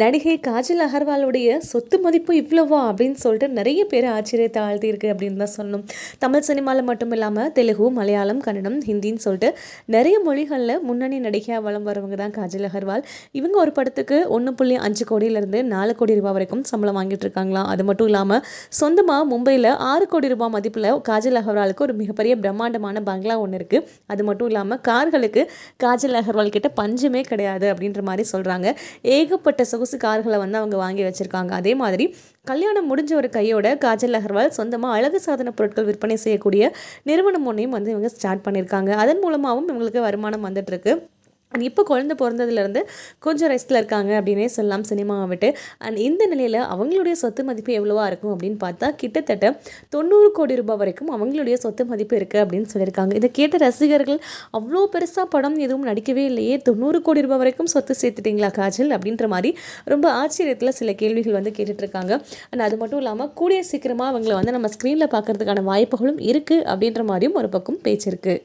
நடிகை காஜல் அகர்வாலுடைய சொத்து மதிப்பு இவ்வளவா அப்படின்னு சொல்லிட்டு நிறைய பேர் ஆச்சரியத்தை ஆழ்த்தியிருக்கு அப்படின்னு தான் சொல்லணும். தமிழ் சினிமாவில் மட்டும் இல்லாமல் தெலுங்கு மலையாளம் கன்னடம் ஹிந்தின்னு சொல்லிட்டு நிறைய மொழிகளில் முன்னணி நடிகையாக வளம் வரவங்க தான் காஜல் அகர்வால். இவங்க ஒரு படத்துக்கு ஒன்று புள்ளி அஞ்சு கோடியிலேருந்து நாலு கோடி ரூபாய் வரைக்கும் சம்பளம் வாங்கிட்டு இருக்காங்களாம் அது மட்டும் இல்லாமல் சொந்தமாக மும்பையில் ஆறு கோடி ரூபாய் மதிப்பில் காஜல் அகர்வாலுக்கு ஒரு மிகப்பெரிய பிரம்மாண்டமான பங்களா ஒன்று இருக்குது அது மட்டும் இல்லாமல் கார்களுக்கு காஜல் அகர்வால் கிட்ட பஞ்சமே கிடையாது அப்படின்ற மாதிரி சொல்கிறாங்க ஏகப்பட்ட சொகுசு கார்களை வந்து அவங்க வாங்கி வச்சுருக்காங்க. அதே மாதிரி கல்யாணம் முடிஞ்ச ஒரு கையோட காஜல் அகர்வால் சொந்தமாக அழகு சாதன பொருட்கள் விற்பனை செய்யக்கூடிய நிறுவனம் ஒன்றையும் வந்து இவங்க ஸ்டார்ட் பண்ணியிருக்காங்க அதன் மூலமாகவும் இவங்களுக்கு வருமானம் வந்துட்டுருக்கு அண்ட் இப்போ குழந்தை பிறந்ததுலேருந்து கொஞ்சம் ரெஸ்ட்டில் இருக்காங்க அப்படின்னே சொல்லலாம் சினிமாவை விட்டு. அண்ட் இந்த நிலையில் அவங்களுடைய சொத்து மதிப்பு எவ்வளோவா இருக்கும் அப்படின்னு பார்த்தா கிட்டத்தட்ட தொண்ணூறு கோடி ரூபாய் வரைக்கும் அவங்களுடைய சொத்து மதிப்பு இருக்குது அப்படின்னு சொல்லியிருக்காங்க. இதை கேட்ட ரசிகர்கள் அவ்வளோ பெருசாக படம் எதுவும் நடிக்கவே இல்லையே தொண்ணூறு கோடி ரூபாய் வரைக்கும் சொத்து சேர்த்துட்டிங்களா காஜல்? அப்படின்ற மாதிரி ரொம்ப ஆச்சரியத்தில் சில கேள்விகள் வந்து கேட்டுட்ருக்காங்க. அண்ட் அது மட்டும் இல்லாமல் கூடிய சீக்கிரமாக அவங்கள வந்து நம்ம ஸ்க்ரீனில் பார்க்கறதுக்கான வாய்ப்புகளும் இருக்குது அப்படின்ற மாதிரியும் ஒரு பக்கம் பேச்சு இருக்குது